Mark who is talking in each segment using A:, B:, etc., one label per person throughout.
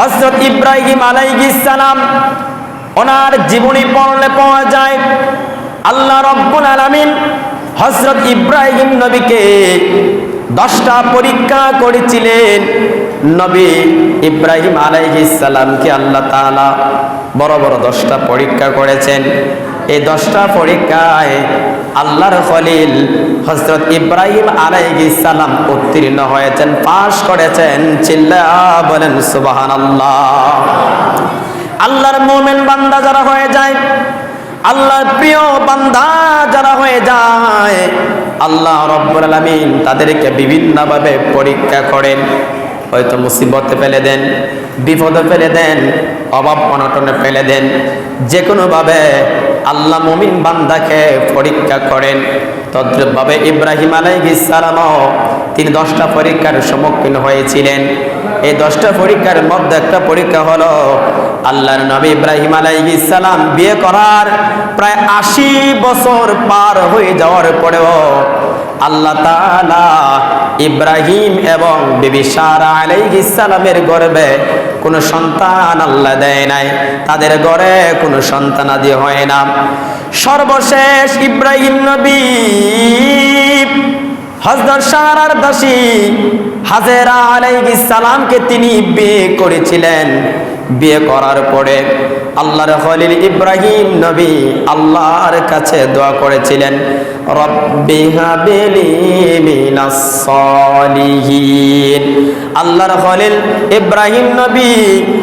A: হজরত ইব্রাহিম আলাইহিসসালাম ওনার জীবনী পড়লে পাওয়া যায়, আল্লাহ রব্বুল আলামিন হজরত ইব্রাহিম নবীকে দশটা পরীক্ষা করেছিলেন। নবী ইব্রাহিম আলাইহিসসালামকে আল্লাহ তাআলা বড় বড় দশটা পরীক্ষা করেছেন। এই দশটা পরীক্ষায় আল্লাহর খলিল হজরত ইব্রাহিম আলাইহিসসালাম উত্তীর্ণ হয়েছেন, পাশ করেছেন। চিল্লা বলেন সুবাহান আল্লাহ আল্লাহর মোমেন বান্দা যারা হয়ে যায়, আল্লাহর প্রিয় বান্দা যারা হয়ে যায়, আল্লাহ রব্বুল আলামিন তাদেরকে বিভিন্নভাবে পরীক্ষা করেন। হয়তো মুসিবতে ফেলে দেন বিপদে ফেলে দেন, অভাব অনটনে ফেলে দেন। যে কোনোভাবে আল্লাহ মুমিন বান্দাকে পরীক্ষা করেন। তদ্রুপভাবে ইব্রাহিম আলাইহিস সালামও তিনি দশটা পরীক্ষার সম্মুখীন হয়েছিলেন। এই দশটা পরীক্ষার মধ্যে একটা পরীক্ষা হলো, আল্লাহর নবী ইব্রাহিম আলাইহিস সালাম বিয়ে করার প্রায় আশি বছর পার হয়ে যাওয়ার পরেও আল্লাহ তাআলা ইব্রাহিম এবং বিবি সারা আলাইহিস সালামের গর্ভে কোনো সন্তান আল্লাহ দেয় নাই, তাদের ঘরে কোনো সন্তান আদি হয় না। সর্বশেষ ইব্রাহিম নবী, হজরত সারার দাসী হাজেরা আলাইহিস সালামকে তিনি বিয়ে করেছিলেন। বিয়ে করার পরে আল্লাহর খলিল ইব্রাহিম নবী আল্লাহর কাছে দোয়া করেছিলেন আল্লাহর খলিল ইব্রাহিম নবী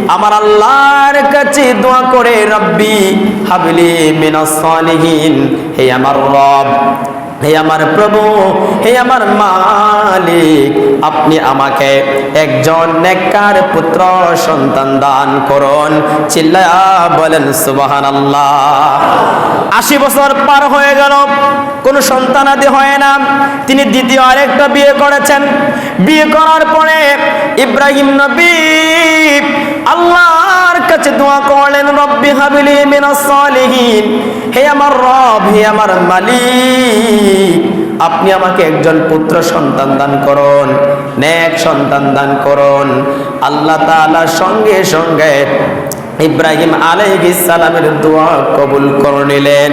A: আমার আল্লাহর কাছে দোয়া করে, রব্বি হাবিলি মিনাস সলিহিন, হে আমার রব। হে আমার প্রভু, হে আমার মালিক, আপনি আমাকে একজন নেককার পুত্র সন্তান দান করুন। চিল্লায়া বলেন সুবাহান আল্লাহ আশি বছর পার হয়ে গেল, কোনো সন্তানাদি হয় না। তিনি দ্বিতীয় আরেকটা বিয়ে করেছেন। বিয়ে করার পরে ইব্রাহিম নবী আল্লাহর কাছে দোয়া করলেন, রব্বি হাবিলি মিনাস সালিহিন। হে আমার রব, হে আমার মালিক, আপনি আমাকে একজন পুত্র সন্তান দান করুন, নেক সন্তান দান করুন। আল্লাহ তাআলার সঙ্গে সঙ্গে ইব্রাহিম সালামের দোয়া কবুল করে নিলেন।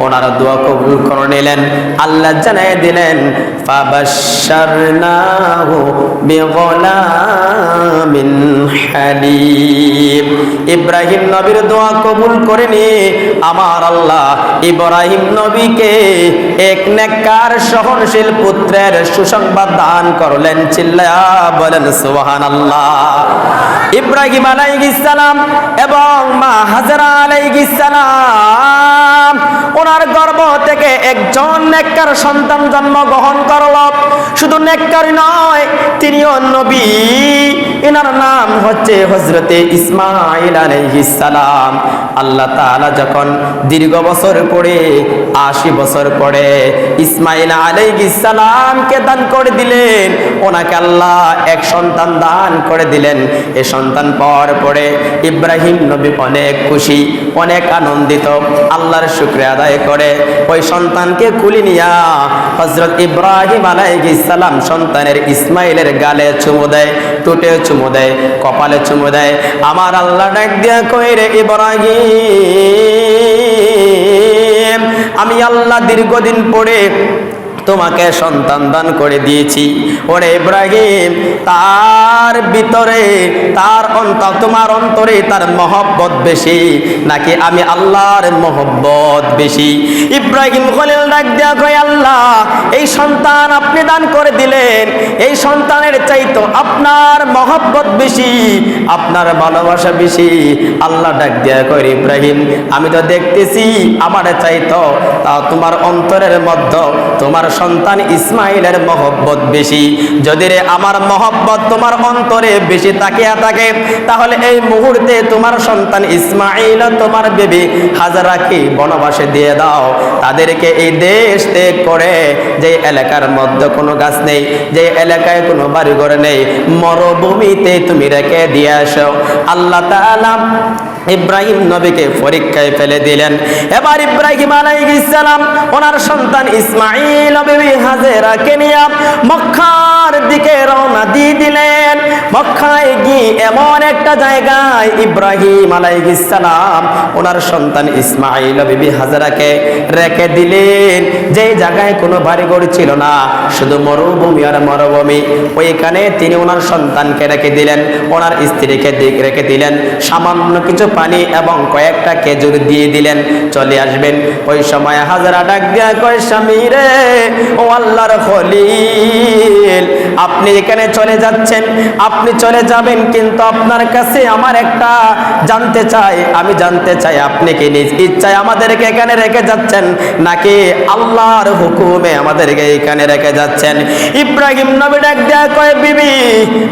A: ওনার দোয়া কবুল করে নিলেন। আল্লাহ জানাই দিলেন ইব্রাহিম নবীর দোয়া কবুল করে নিয়ে আমার আল্লাহ ইব্রাহিম নবীকে এক নেককার সহনশীল পুত্রের সুসংবাদ দান করলেন। চিল্লা বলেন, সুবহানাল্লাহ। ইব্রাহিম আলাইহিস সালাম এবং মা হাজরা আলাইহিস সালাম ওনার গর্ভ থেকে একজন নেককার সন্তান জন্মগ্রহণ করল। শুধু নেককার নয়, তিনিও নবী। এনার নাম হচ্ছে হজরতে ইসমাইল সালাম। আল্লাহ তাআলা যখন দীর্ঘ বছর পরে আশি বছর পরে ইসমাইল সালামকে দান করে দিলেন। ওনাকে আল্লাহ এক সন্তান দান করে দিলেন। এ সন্তান পাওয়ার পরে ইব্রাহিম নবী অনেক খুশি, অনেক আনন্দিত। আল্লাহর শুক্রিয়া আদায় করে। ওই সন্তানকে কুলি নিয়া হজরত ইব্রাহিম সালাম সন্তানের ইসমাইলের গালে চুমু দেয় টুটে চুমু দেয়, কপালে চুমু দেয়। আমার আল্লাহ ডাক দিয়া কইরে ইব্রাহিম? আমি আল্লাহ দীর্ঘদিন পরে তোমাকে সন্তান দান করে দিয়েছি। ওরে ইব্রাহিম, তার ভিতরে, তার অন্ত তোমার অন্তরে তার মহব্বত বেশি, নাকি আমি আল্লাহর মহব্বত বেশি? ইব্রাহিম খলিল ডাক দেয়া কয়, আল্লাহ, এই সন্তান আপনি দান করে দিলেন। এই সন্তানের চাইতো আপনার মহব্বত বেশি, আপনার ভালোবাসা বেশি। আল্লাহ ডাক দেয়া কয়, ইব্রাহিম, আমি তো দেখতেছি, আমার চাইতো, তা তোমার অন্তরের মধ্যে তোমার সন্তান ইসমাইলের মহব্বত বেশি। যদি রে আমার মহব্বত তোমার অন্তরে বেশি তাকিয়া থাকে, তাহলে এই মুহূর্তে তোমার সন্তান ইসমাইল, তোমার বেবি হাজারাকে বনবাসে দিয়ে দাও। তাদেরকে এই দেশ ত্যাগ করে যে এলাকার মধ্যে কোনো গাছ নেই, যে এলাকায় কোনো বাড়িঘর নেই, মরুভূমিতে তুমি রেখে দিয়ে আসো। আল্লাহ তাআলা ইব্রাহিম নবীকে পরীক্ষায় ফেলে দিলেন। এবার ইব্রাহিম আলাইহিসসালাম ওনার সন্তান ইসমাঈল বিবি হাজেরাকে নিয়ে মক্কার দিকে রওনা দিয়ে দিলেন। মক্কায় গিয়ে এমন একটা জায়গায় ইব্রাহিম আলাইহিসসালাম ওনার সন্তান ইসমাঈল বিবি হাজেরাকে রেখে দিলেন। যে জায়গায় কোনো বাড়িঘর ছিল না, শুধু মরুভূমি আর মরুভূমি। ওইখানে তিনি ওনার সন্তানকে রেখে দিলেন, ওনার স্ত্রীকে দিক রেখে দিলেন। সামান্য কিছু পানি এবং কয়েকটা খেজুর দিয়ে দিলেন। চলে আসবেন। ওই সময় হাজারা ডাক দিয়া কয়, স্বামী রে, ও আল্লাহর খলিল, আপনি এখানে চলে যাচ্ছেন। আপনি চলে যাবেন কিন্তু আপনার কাছে আমার একটা জানতে চাই। আমি জানতে চাই আপনি কি নিজ ইচ্ছায় আমাদেরকে এখানে রেখে যাচ্ছেন নাকি আল্লাহর হুকুমে আমাদেরকে এখানে রেখে যাচ্ছেন? ইব্রাহিম নবী ডাক দেয়া কয়, বিবি,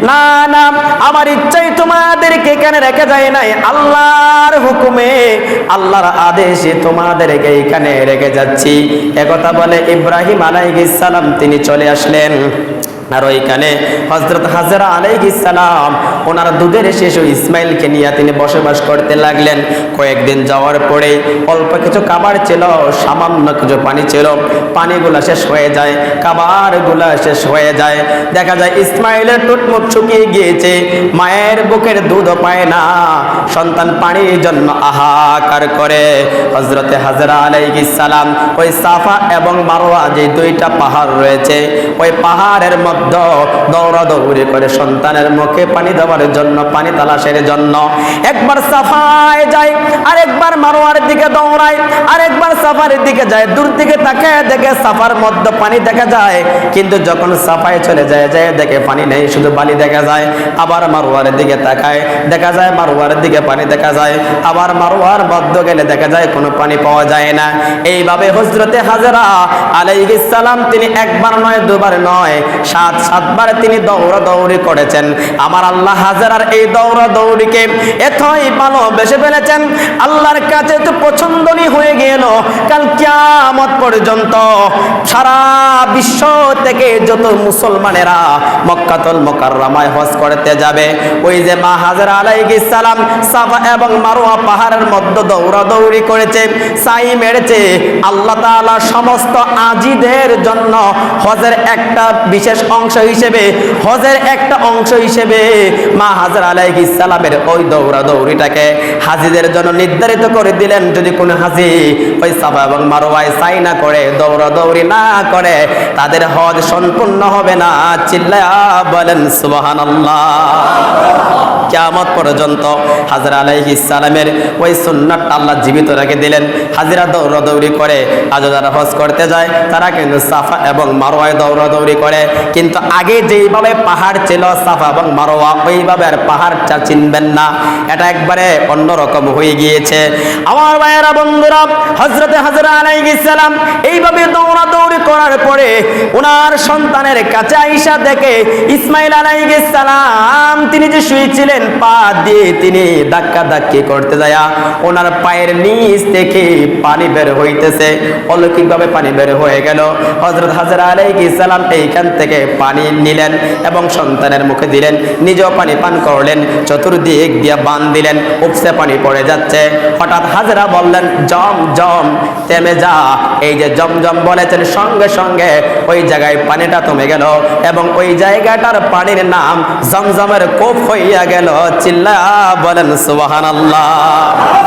A: না না, আমার ইচ্ছাই তোমাদেরকে এখানে রেখে যায় নাই। আল্লাহর হুকুমে, আল্লাহর আদেশে তোমাদেরকে এখানে রেখে যাচ্ছি। একথা বলে ইব্রাহিম আলাইহিস সালাম, তিনি চলে আসলেন। আর ওইখানে হজরত হাজরা আলাইহিসালাম ওনার দুধের শিশু ইসমাইলকে নিয়ে তিনি বসবাস করতে লাগলেন। কয়েকদিন যাওয়ার পরে অল্প কিছু খাবার ছিল, সামান্য কিছু পানি ছিল, পানিগুলা শেষ হয়ে যায়, খাবারগুলা শেষ হয়ে যায়। দেখা যায় ইসমাইলের টুটমুট শুকিয়ে গিয়েছে, মায়ের বুকের দুধও পায় না, সন্তান পানির জন্য আহাকার করে। হজরতে হাজরা আলাইহিসালাম ওই সাফা এবং মারোয়া যে দুইটা পাহাড় রয়েছে, ওই পাহাড়ের মধ্যে দৌড়াদৌড়ি করে সন্তানের মুখে পানি দেওয়ার জন্য, পানি তালাশের জন্য। একবার সাফায় যায়, আরেকবার মারোয়ার দিকে দৌড়ায়, আরেকবার সাফার দিকে যায়। দূর থেকে তাকে দেখে সাফার মধ্যে পানি দেখা যায়। কিন্তু যখন সাফায় চলে যায় যায় দেখে পানি নেই, শুধু বালি দেখা যায়। আবার মারোয়ার দিকে তাকায়, দেখা যায় মারোয়ার দিকে পানি দেখা যায়। আবার মারোয়ার মধ্য গেলে দেখা যায় কোনো পানি পাওয়া যায় না। এইভাবে হজরতে হাজারা আলাইহিস সালাম তিনি একবার নয়, দুবার নয়, সাত সাতবার তিনি দৌড়া দৌড়ি করেছেন। আমার আল্লাহ হাজারার এই দৌড়া দৌড়িকে এতই ভালোবেসে ফেলেছেন। আল্লাহর কাছে তো পছন্দনী হয়ে গেল। কাল কিয়ামত পর্যন্ত সারা বিশ্ব থেকে যত মুসলমানেরা মক্কাতুল মোকাররমায় হজ করতে যাবে, ওই যে মা হাজারা আলাইহিস সালাম, সাফা এবং মারোয়া পাহাড়ের মধ্যে দৌড়াদৌড়ি করেছে, সাই মেরেছে। আল্লাহ তাআলা সমস্ত আজিদের জন্য হজের একটা বিশেষ অংশ হিসেবে, হজের একটা অংশ হিসেবে মা হাজার আলাইহিস সালামের ওই দৌড়াদৌড়িটাকে হাজিদের জন্য নির্ধারিত করে দিলেন। যদি কোনো হাজি ওই সাফা এবং মারোয়ায় সাই না করে, দৌড়াদৌড়ি না করে, তাদের হজ সম্পূর্ণ হবে না, চিল্লায়া বলেন, সুবহানাল্লাহ। কিয়ামত পর্যন্ত হাজরা আলাইহিস সালামের ওই সুন্নাতটা আল্লাহ জীবিত রেখে দিলেন। হাজিরা দৌড়াদৌড়ি করে আজ যারা হজ করতে যায়, তারা কিন্তু সাফা এবং মারোয়ায় দৌড়াদৌড়ি করে। কিন্তু আগে যেইভাবে পাহাড় ছিল সাফা এবং মারোয়া, ওইভাবে আর পাহাড়টা চিনবেন না। এটা একবারে অন্যরকম হয়ে গিয়েছে। আমার ভাইয়েরা, বন্ধুরা হজরতে হাজরা আলাইহিস সালাম এইভাবে দৌড়াদৌড়ি করার পরে ওনার সন্তানের কাছে আইসা দেখে ইসমাইল আলাইহিস সালাম তিনি যে শুয়েছিলেন, পা দিয়ে তিনি ধাক্কা ধাক্কি করতে যায়। ওনার পায়ের নিচ থেকে পানি বের হইতেছে। অলৌকিকভাবে পানি বের হয়ে গেল। হজরত হাজরা আলাইহিস সালাম এইখান থেকে পানি নিলেন এবং সন্তানের মুখে দিলেন। নিজেও পানি পান করলেন। চতুর্দিক দিয়ে বান দিলেন। উপসে পানি পড়ে যাচ্ছে। হঠাৎ হাজরা বললেন, জম জম, থেমে যা। এই যে জমজম বলেছেন, সঙ্গে সঙ্গে ওই জায়গায় পানিটা থমে গেল এবং ওই জায়গাটার পানির নাম জমজমের কোপ হইয়া গেল। চিল্লা বলেন সুবাহান পানিটা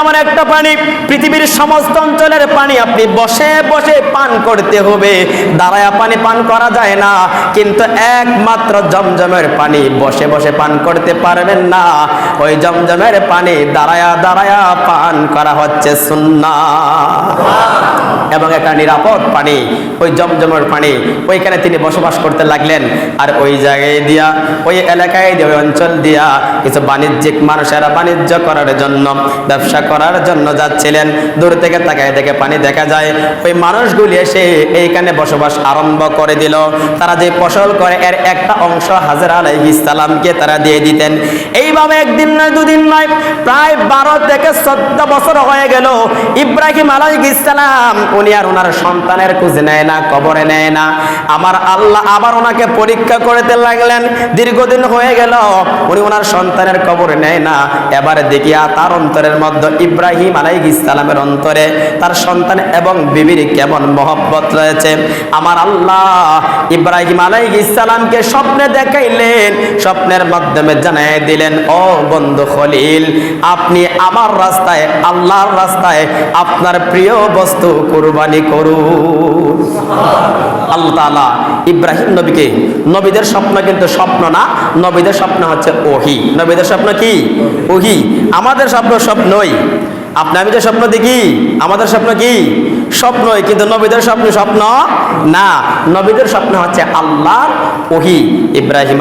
A: এমন একটা পানি পৃথিবীর সমস্ত অঞ্চলের পানি আপনি বসে বসে পান করতে হবে, দাঁড়ায়া পানি পান করা যায় না, কিন্তু একমাত্র জমজমের পানি বসে বসে পান করতে পারবেন না। ওই জমজমের পানি দাঁড়ায়া দাঁড়ায়া পান করা হচ্ছে সুন্না এবং একটা নিরাপদ পানি, ওই জমজমের পানি, ওইখানে তিনি বসবাস করতে লাগলেন। আর ওই জায়গায় দিয়া, ওই এলাকায় দিয়ে, ওই অঞ্চল দিয়া কিছু বাণিজ্যিক মানুষেরা বাণিজ্য করার জন্য, ব্যবসা করার জন্য যাচ্ছিলেন। দূর থেকে তাকায় দেখে পানি দেখা যায়, ওই মানুষগুলি এসে এইখানে বসবাস আরম্ভ করে দিল। তারা যে ফসল করে, এর একটা অংশ হাজার আলাইহিস সালামকে তারা দিয়ে দিতেন। এইভাবে একদিন নয়, দুদিন নয়, প্রায় বারো থেকে চোদ্দ বছর হয়ে গেল। ইব্রাহিম আলাইহিস আর ওনার সন্তানের খুঁজে নেয় না, কবরে নেয় না। আমার আল্লাহ আবার ওনাকে পরীক্ষা করতে লাগলেন। দীর্ঘদিন হয়ে গেল, উনি ওনার সন্তানের কবরে নেয় না। এবার দেখিয়া তার অন্তরের মধ্যে ইব্রাহিম আলাইহিস ইসলামের অন্তরে তার সন্তান এবং বিবির কেমন মহব্বত রয়েছে। আমার আল্লাহ ইব্রাহিম আলাইহিস ইসলামকে স্বপ্নে দেখাইলেন, স্বপ্নের মাধ্যমে জানাই দিলেন, ও বন্ধু খলিল, আপনি আমার রাস্তায়, আল্লাহর রাস্তায় আপনার প্রিয় বস্তু কুরবানি করুন। আল্লাহ তালা ইব্রাহিম নবীকে, নবীদের স্বপ্ন কিন্তু স্বপ্ন না, নবীদের স্বপ্ন হচ্ছে ওহি। নবীদের স্বপ্ন কি? ওহি। আমাদের স্বপ্ন স্বপ্নই। আপনি আমি যে স্বপ্ন দেখি, আমাদের স্বপ্ন কি? স্বপ্নই, কিন্তু নবীদের স্বপ্ন স্বপ্ন না। নবীদের স্বপ্ন হচ্ছে আল্লাহর ওহি। ইব্রাহিম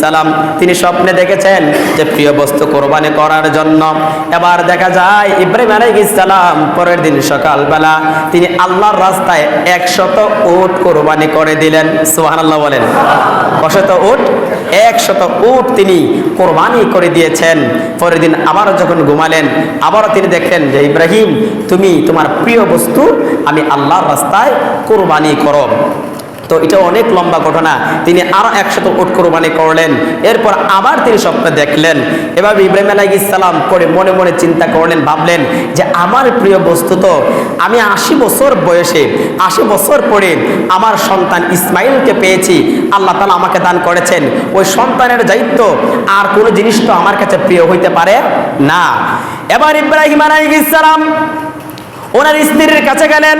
A: সালাম, তিনি স্বপ্নে দেখেছেন যে প্রিয় বস্তু কোরবানি করার জন্য। এবার দেখা যায়, ইব্রাহিম সালাম পরের দিন সকালবেলা তিনি আল্লাহর রাস্তায় একশত উট কোরবানি করে দিলেন। সুবহানাল্লাহ বলেন। কশত উট, একশত উট তিনি কোরবানি করে দিয়েছেন। পরের দিন আবার যখন ঘুমালেন, আবারও তিনি দেখলেন যে, ইব্রাহিম, তুমি তোমার প্রিয় বস্তু আমি আল্লাহর রাস্তায় কোরবানি করো তো এটা অনেক লম্বা ঘটনা। তিনি আরও একশত উট কোরবানি করলেন। এরপর আবার তিনি স্বপ্নে দেখলেন। এভাবে ইব্রাহিম আলাইহিস সালাম করে মনে মনে চিন্তা করলেন, ভাবলেন যে আমার প্রিয় বস্তু তো আমি আশি বছর বয়সে, আশি বছর পরে আমার সন্তান ইসমাইলকে পেয়েছি। আল্লাহ তালা আমাকে দান করেছেন। ওই সন্তানের দায়িত্ব আর কোনো জিনিস তো আমার কাছে প্রিয় হইতে পারে না। এবার ইব্রাহিম আলাইহিস সালাম ওনার স্ত্রীর কাছে গেলেন।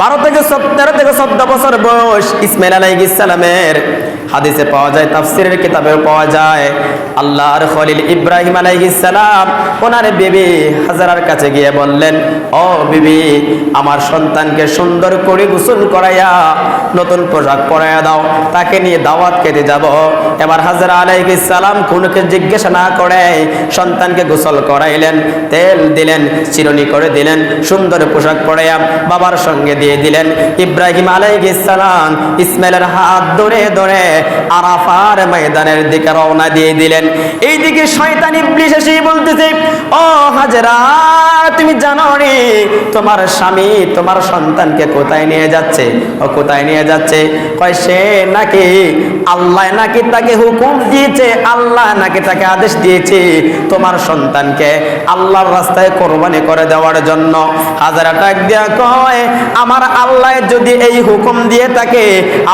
A: বারো থেকে তেরো থেকে চোদ্দ বছর বয়স ইসমাইল আলাইহিস সালামের। হাদিসে পাওয়া যায়, তাফসিরের কিতাবেও পাওয়া যায়। আল্লাহর খলিল ইব্রাহিম সালাম, ওনার বিবি হাজারার কাছে গিয়ে বললেন, ও বিবি, আমার সন্তানকে সুন্দর করে গোসল করাইয়া, নতুন পোশাক পরাইয়া দাও, তাকে নিয়ে দাওয়াত খেতে যাব। এবার হাজারা সালাম কোনকে জিজ্ঞাসা না করে সন্তানকে গোসল করাইলেন, তেল দিলেন, চিরনি করে দিলেন, সুন্দর পোশাক পরাইয়া বাবার সঙ্গে দিয়ে দিলেন। ইব্রাহিম সালাম ইসমাইলের হাত ধরে ধরে আরাফার ময়দানের দিকে রওনা দিয়ে দিলেন। এইদিকে শয়তান ইবলিস এসে বলতেছে, ও হাজরা, তুমি জানো রে তোমার স্বামী তোমার সন্তানকে কোথায় নিয়ে যাচ্ছে? ও কোথায় নিয়ে যাচ্ছে? কয়, সে নাকি আল্লাহ নাকি তাকে হুকুম দিয়েছে, আল্লাহ নাকি তাকে আদেশ দিয়েছে তোমার সন্তানকে আল্লাহর রাস্তায় কোরবানি করে দেওয়ার জন্য? হাজারা টাক দিয়া কয়, আমার আল্লাহ যদি এই হুকুম দিয়ে থাকে,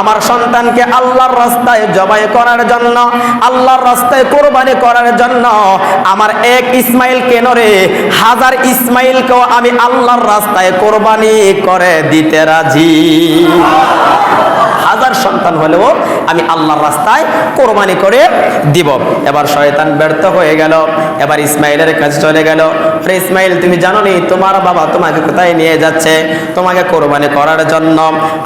A: আমার সন্তানকে আল্লাহর রাস্তায় জবাই করার জন্য, আল্লাহর রাস্তায় কোরবানি করার জন্য, আমার এক ইসমাইল কেন রে? হাজার ইসমাইলকেও আমি আল্লাহর রাস্তায় কোরবানি করে দিতে রাজি। হাজার সন্তান হলেও আমি আল্লাহর রাস্তায় কোরবানি করে দিব। এবার শয়তান ব্যর্থ হয়ে গেল। এবার ইসমাইলের কাছে চলে গেল। আরে ইসমাইল, তুমি জানো নি তোমার বাবা তোমাকে কোথায় নিয়ে যাচ্ছে? তোমাকে কোরবানি করার জন্য।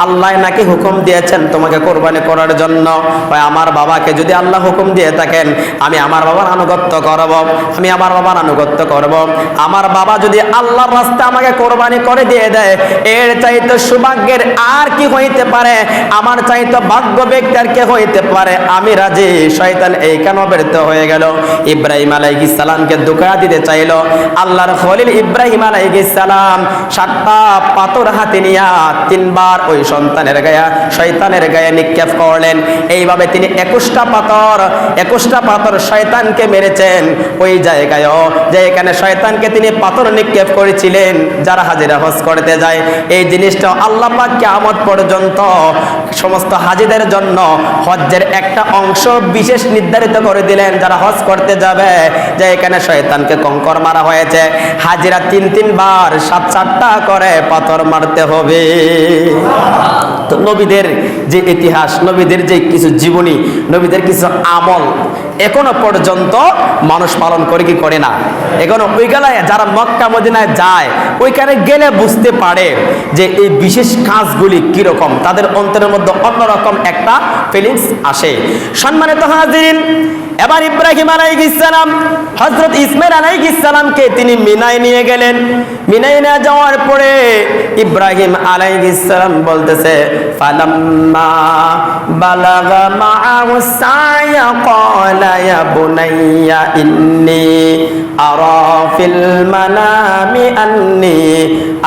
A: আল্লাহ নাকি হুকুম দিয়েছেন তোমাকে কোরবানি করার জন্য। ভাই, আমার বাবাকে যদি আল্লাহ হুকুম দিয়ে থাকেন, আমি আমার বাবার আনুগত্য করব। আমি আমার বাবার আনুগত্য করব। আমার বাবা যদি আল্লাহর রাস্তায় আমাকে কোরবানি করে দিয়ে দেয়, এর চাইতে সৌভাগ্যের আর কি হইতে পারে? আমার চাইতে ভাগ্য ব্যক্তি আর কে হইতে পারে? আমি রাজি। শয়তান এই কেন ব্যর্থ হয়ে গেল? ইব্রাহিম আলাইহিস সালামকে ধোঁকা দিতে চাইল। আল্লাহর খলিল ইব্রাহিম আলাইহিস সালাম সাতটা পাথর হাতে নিয়া তিনবার ওই সন্তানের গায়ে, শয়তানের গায়ে নিক্ষেপ করলেন। এইভাবে তিনি একুশটা পাথর একুশটা পাথর শয়তানকে মেরেছেন। ওই জায়গায়ও যে এখানে শয়তানকে তিনি পাথর নিক্ষেপ করেছিলেন, যারা হাজিরা হজ করতে যায়, এই জিনিসটা আল্লাহ পাক কিয়ামত পর্যন্ত সমস্ত হাজিদের জন্য হজ্জের একটা অংশ বিশেষ নির্ধারিত করে দিলেন, যারা হজ করতে যাবে, যে এখানে শয়তানকে কঙ্কর মারা হয়েছে। হাজিরা তিন তিনবার সাত সাতটা করে পাথর মারতে হবে। তো নবীদের যে ইতিহাস, নবীদের যে কিছু জীবনী, নবীদের কিছু আমল এখনও পর্যন্ত মানুষ পালন করে কি করে না। এখনও ওই গেলায় যারা মক্কা মদিনায় যায়, ওইখানে গেলে বুঝতে পারে যে এই বিশেষ কাজগুলি কীরকম। তাদের অন্তরের মধ্যে অন্যরকম একটা ফিলিংস আসে। সম্মানিত হাজিরিন এবার ইব্রাহিম আলাইহ ইসলাম হযরত ইসমাইল আলাইহ ইসলামকে তিনি মিনায় নিয়ে গেলেন। মিনায় নিয়ে যাওয়ার পরে ইব্রাহিম আলাইহ ইসলাম বলতেছে, ফালাম্মা বালাগা মাআহু সায়া, ক্বালা ইয়া বুনাইয়া ইন্নি আরা ফিল মানামি আন্নী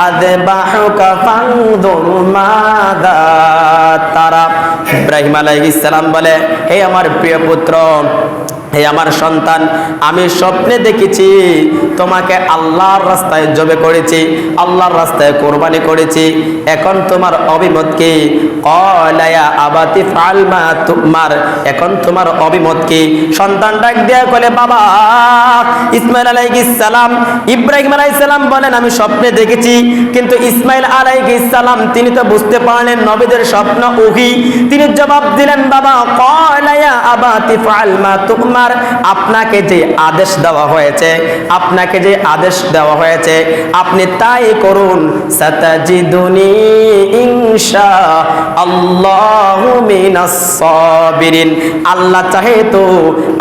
A: আযবাহুকা ফানদুর মাযা। তারা ইব্রাহিম আলাইহ ইসলাম বলে, হে আমার প্রিয় পুত্র হে আমার সন্তান, আমি স্বপ্নে দেখেছি, তোমাকে আল্লাহর রাস্তায় জবে করেছি, আল্লাহর রাস্তায় কোরবানি করেছি। এখন তোমার অভিমত কি? আবাতি ফালমা তোমার। এখন তোমার অভিমত কি? সন্তান ডাক দেয়া কলে বাবা, ইসমাইল আলাইহিস সালাম, ইব্রাহিম আলাইহিস সালাম বলেন, আমি স্বপ্নে দেখেছি। কিন্তু ইসমাইল আলাইহিস সালাম, তিনি তো বুঝতে পারলেন, নবীদের স্বপ্ন ওহি। তিনি জবাব দিলেন, বাবা কলায়া আবাতি ফালমা তোমার। আপনাকে যে আদেশ দেওয়া হয়েছে, আপনাকে যে আদেশ দেওয়া হয়েছে, আপনি তাই করুন। সাতাজিদুনি ইনশা আল্লাহু মিনাস সাবিরিন। আল্লাহ চাহে তো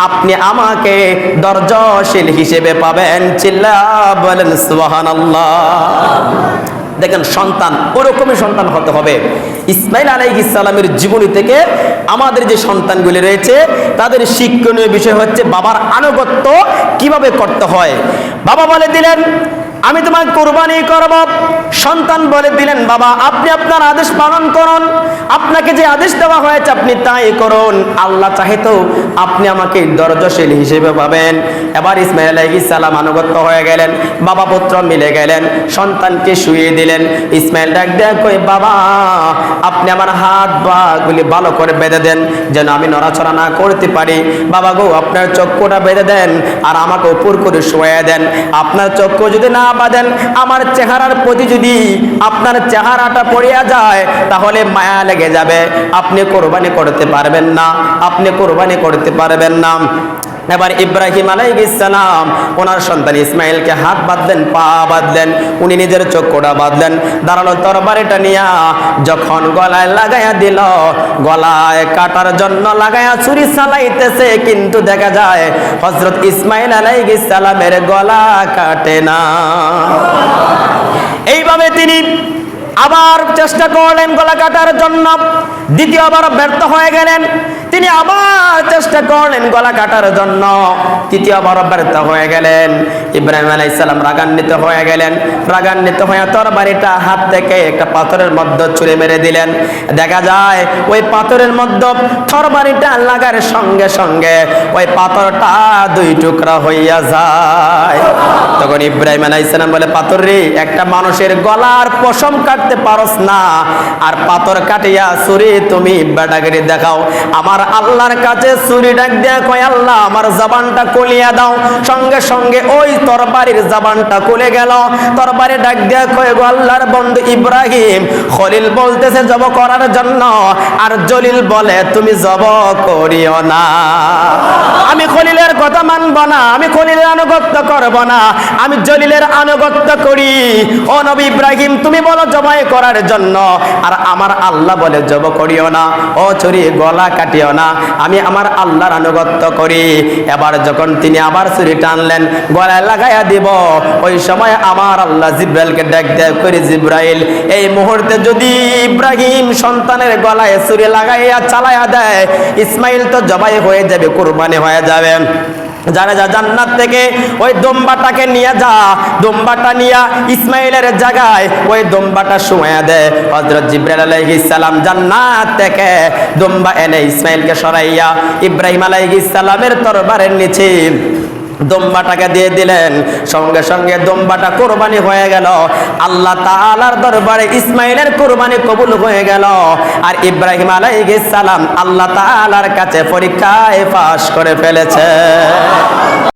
A: আপনি আমাকে দরজশীল হিসেবে পাবেন। চিল্লা বলেন সুবহানাল্লাহ। দেখেন সন্তান, ওরকমই সন্তান হতে হবে। ইসমাইল আলাই ইসলামের জীবনী থেকে আমাদের যে সন্তানগুলি রয়েছে, তাদের শিক্ষণীয় বিষয় হচ্ছে বাবার আনুগত্য কীভাবে করতে হয়। বাবা বলে দিলেন আমি তোমার কোরবানি করব। সন্তান বলে দিলেন, বাবা, আপনি আপনার আদেশ পালন করুন। আপনাকে যে আদেশ দেওয়া হয়েছে, আপনি তাই করুন। আল্লাহ চাহে তো আপনি আমাকে দরজশীল হিসেবে পাবেন। এবার ইসমাইল আলাইহিস সালাম আনুগত্য হয়ে গেলেন, বাবা পুত্র মিলে গেলেন, সন্তানকে শুয়ে দিলেন। ইসমাইল ডাক কই বাবা, আপনি আমার হাত পা গুলি ভালো করে বেঁধে দেন, যেন আমি নড়াচড়া না করতে পারি। বাবা গো, আপনার চক্ষুটা বেঁধে দেন, আর আমাকে উপর করে শুয়ে দেন। আপনার চক্ষু যদি না বাঁধেন আমার চেহারার প্রতি যদি আপনার চেহারাটা পড়িয়া যায়, তাহলে মায়া লেগে যাবে। আপনি কোরবানি করতে পারবেন না। আপনি কোরবানি করতে পারবেন না। এবার ইব্রাহিম আলাইহিসসালাম ওনার সন্তান ইসমাইলকে হাত বাঁধলেন, পা বাঁধলেন, উনি নিজের চক্ষুটা বাঁধলেন। দাঁড়াল তরবারিটা নিয়া যখন গলায় লাগাইয়া দিল, গলায় কাটার জন্য লাগাইয়া ছুরি চালাইতেছে, কিন্তু দেখা যায় হজরত ইসমাইল আলাইহিসসালামের গলা কাটে না। এইভাবে তিনি আবার চেষ্টা করলেন গলা কাটার জন্য। দ্বিতীয়বার ব্যর্থ হয়ে গেলেন। তিনি আবার চেষ্টা করলেন গলা কাটার জন্য। তৃতীয়বার ব্যর্থ হয়ে গেলেন। ইব্রাহিম আলাই ইসলাম রাগান্বিত হয়ে গেলেন। রাগান্বিত হয়ে তরবারিটা হাত থেকে একটা পাথরের মধ্যে ছুঁড়ে মেরে দিলেন। দেখা যায়, ওই পাথরের মধ্যে তরবারিটা লাগার সঙ্গে সঙ্গে ওই পাথরটা দুই টুকরা হইয়া যায়। তখন ইব্রাহিম আলাই ইসলাম বলে, পাথর রে, একটা মানুষের গলার পশম কাটতে পারস না। আর পাথর কাটিয়া ছুরি তুমি বেটাগিরি দেখাও। আমার আল্লাহর কাছে ছুরি ডাক দেয়া কয়, আল্লাহ, আমার জবানটা কলিয়া দাও। সঙ্গে সঙ্গে ওই তরবারির জবানটা খুলে গেল। তরবারি ডাক দেয়া কয়, গো আল্লাহর বন্ধু ইব্রাহিম, খলিল বলতেছে জব করার জন্য, আর জলিল বলে, তুমি জব করিও না। আমি খলিলের কথা মানব না, আমি খলিলের আনুগত্য করব না, আমি জলিলের আনুগত্য করি। ও নবী ইব্রাহিম, তুমি বলো জবাই করার জন্য, আর আমার আল্লাহ বলে জব করিও না। ও ছুরি গলা কাটিও না। আমি আমার আল্লাহর আনুগত্য করি। এবার যখন তিনি আবার ছুরি টানলেন, গলায় লাগাইয়া দিব। ওই সময় আমার আল্লাহ জিব্রাইলকে ডাক দেয় করে জিব্রাইল, এই মুহূর্তে যদি ইব্রাহিম সন্তানের গলায় ছুরি লাগাইয়া চালাইয়া দেয়, ইসমাইল তো জবাই হয়ে যাবে, কোরবানি হয়ে যাবে। যারা যা জান্নাত থেকে, ওই দম্বাটাকে নিয়ে যা। দম্বাটা নিয়া ইসমাইলের জায়গায়, ওই দম্বাটা শুয়ে দেয় হজরত জিব্রাইল আলাইহিস সালাম জান্নাত থেকে দম্বা এনে ইসমাইলকে সরাইয়া ইব্রাহিম আলাইহিস সালামের তরবারের নিচে দম্বাটাকে দিয়ে দিলেন। সঙ্গে সঙ্গে দম্বাটা কোরবানি হয়ে গেল। আল্লাহ তালার দরবারে ইসমাইলের কোরবানি কবুল হয়ে গেল। আর ইব্রাহিম আলাইহিস সালাম আল্লাহ তালার কাছে পরীক্ষায় পাশ করে ফেলেছে।